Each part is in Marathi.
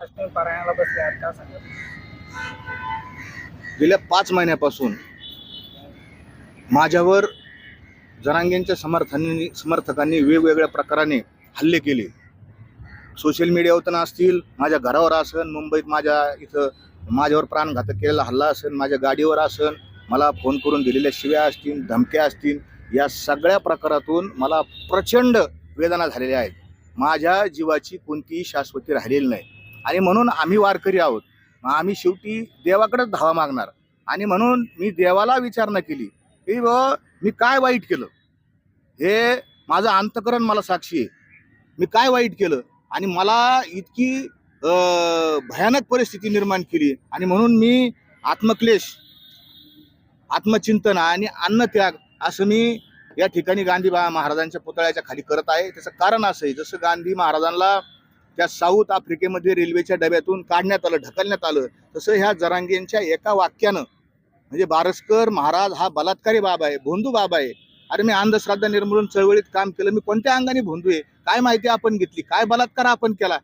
पारायणाला बसले का गेल्या पाच महिन्यापासून माझ्यावर जरांगेंच्या समर्थांनी समर्थकांनी वेगवेगळ्या प्रकाराने हल्ले केले. सोशल मीडियावर तर असतील माझ्या घरावर असन मुंबईत माझ्या इथं माझ्यावर प्राणघातक केलेला हल्ला असेल माझ्या गाडीवर असन मला फोन करून दिलेल्या शिव्या असतील धमक्या असतील या सगळ्या प्रकारातून मला प्रचंड वेदना झालेल्या आहेत. माझ्या जीवाची कोणतीही शाश्वती राहिलेली नाही. आणि म्हणून आम्ही वारकरी आहोत. मग आम्ही शेवटी देवाकडेच धावा मागणार. आणि म्हणून मी देवाला विचारणा केली. की ब मी काय वाईट केलं? हे माझं अंतकरण मला साक्षी आहे. मी काय वाईट केलं? आणि मला इतकी भयानक परिस्थिती निर्माण केली. आणि म्हणून मी आत्मक्लेश आत्मचिंतन आणि अन्नत्याग असं मी या ठिकाणी गांधी बा महाराजांच्या पुतळ्याच्या खाली करत आहे. त्याचं कारण असं आहे. जसं गांधी महाराजांना त्या साऊथ आफ्रिकेमध्ये रेल्वेच्या डब्यातून काढण्यात आलं ढकलण्यात आलं. तसं ह्या जरांगेंच्या एका वाक्यानं म्हणजे बारसकर महाराज हा बलात्कारी बाब आहे भोंदू बाब आहे. अरे मी अंधश्रद्धा निर्मूलन चळवळीत काम केलं मी कोणत्या अंगाने भोंदू आहे? काय माहिती आपण घेतली काय बलात्कार आपण केला?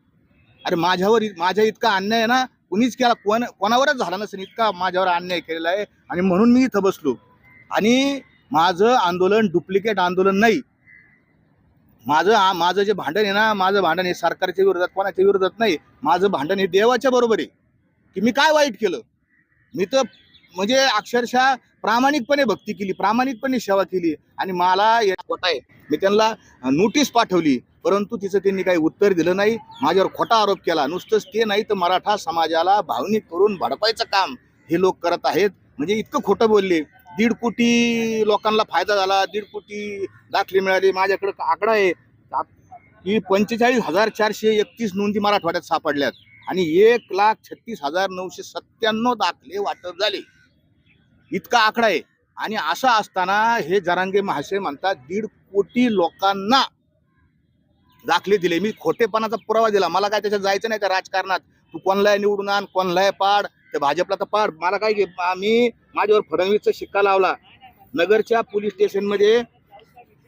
अरे माझ्यावर इ- माझ्या इतका अन्याय आहे ना कुणीच केला कोण कोणावरच झाला नसेल इतका माझ्यावर अन्याय केलेला आहे. आणि म्हणून मी इथं बसलो. आणि माझं आंदोलन डुप्लिकेट आंदोलन नाही. माझं माझं जे भांडण आहे ना माझं भांडण हे सरकारच्या विरोधात कोणाच्या विरोधात नाही. माझं भांडण हे देवाच्या बरोबर आहे. की मी काय वाईट केलं? मी तर म्हणजे अक्षरशः प्रामाणिकपणे भक्ती केली प्रामाणिकपणे सेवा केली. आणि मला खोटा आहे. मी त्यांना नोटीस पाठवली. परंतु तिचं त्यांनी काही उत्तर दिलं नाही. माझ्यावर खोटा आरोप केला. नुसतंच ते नाही तर मराठा समाजाला भावनिक करून भडपायचं काम हे लोक करत आहेत. म्हणजे इतकं खोटं बोलले. दीड कोटी लोकांना फायदा झाला दीड कोटी दाखले मिळाले माझ्याकडे आकडा आहे. की पंचेचाळीस हजार चारशे एकतीस नोंदी मराठवाड्यात सापडल्यात आणि एक लाख छत्तीस हजार नऊशे सत्त्याण्णव दाखले वाटप झाले. इतका आकडा आहे. आणि असं असताना हे जरांगे महाशय म्हणतात दीड कोटी लोकांना दाखले दिले. मी खोटेपणाचा पुरावा दिला. मला काय त्याच्यात जायचं नाही त्या राजकारणात. तू कोणलाय निवडून आण कोणलाय पाड. तर भाजपला तर पाड. मला काय घे मी माझ्यावर फडणवीसचा शिक्का लावला. नगरच्या पोलीस स्टेशनमध्ये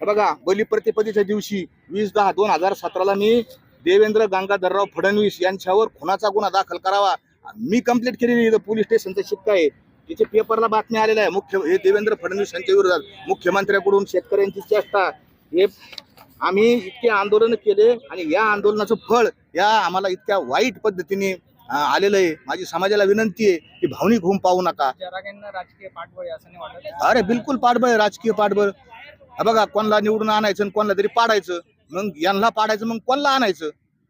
बघा बलिप्रतिपदेच्या दिवशी वीस दहा दोन हजार सतराला मी देवेंद्र गंगाधरराव फडणवीस यांच्यावर खुनाचा गुन्हा दाखल करावा. मी कंप्लीट केलेली इथं पोलीस स्टेशनचा शिक्का आहे. तिथे पेपरला बातमी आलेल्या आहे. मुख्य हे देवेंद्र फडणवीस यांच्या विरोधात मुख्यमंत्र्याकडून शेतकऱ्यांची चेष्टा. हे आम्ही इतके आंदोलन केले आणि या आंदोलनाचं फळ या आम्हाला इतक्या वाईट पद्धतीने आलेलं आहे. माझी समाजाला विनंती आहे की भावनिक होऊन पाहू नका. राजकीय पाठबळ असं अरे बिलकुल पाठबळ राजकीय पाठबळ. हा बघा कोणाला निवडून आणायचं आणि कोणाला तरी पाडायचं. मग यांना पाडायचं मग कोणाला आणायचं?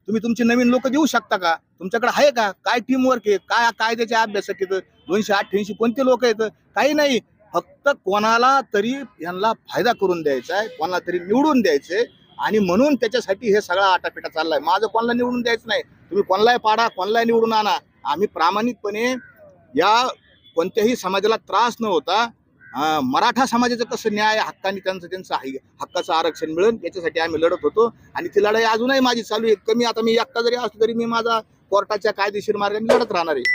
तुम्ही तुमचे नवीन लोक देऊ शकता का? तुमच्याकडे आहे का? काय टीम वर्क आहे? काय कायद्याचे अभ्यासक आहेत? दोनशे अठ्ठ्याऐंशी कोणते लोक आहेत? काही नाही. फक्त कोणाला तरी यांना फायदा करून द्यायचा आहे कोणाला तरी निवडून द्यायचंय आणि म्हणून त्याच्यासाठी हे सगळा आटापिटा चाललाय. माझं कोणाला निवडून द्यायचं नाही. तुम्ही कोणालाही पाडा कोणालाही निवडून आणा. आम्ही प्रामाणिकपणे या कोणत्याही समाजाला त्रास न होता मराठा समाजाचं कसं न्याय हक्काने त्यांचं त्यांचं आहे- हक्काचं आरक्षण मिळेल याच्यासाठी आम्ही लढत होतो. आणि ती लढाई अजूनही माझी चालू आहे. कमी आता मी एकटा जरी असलो तरी मी माझा कोर्टाच्या कायदेशीर मार्गाने लढत राहणार आहे.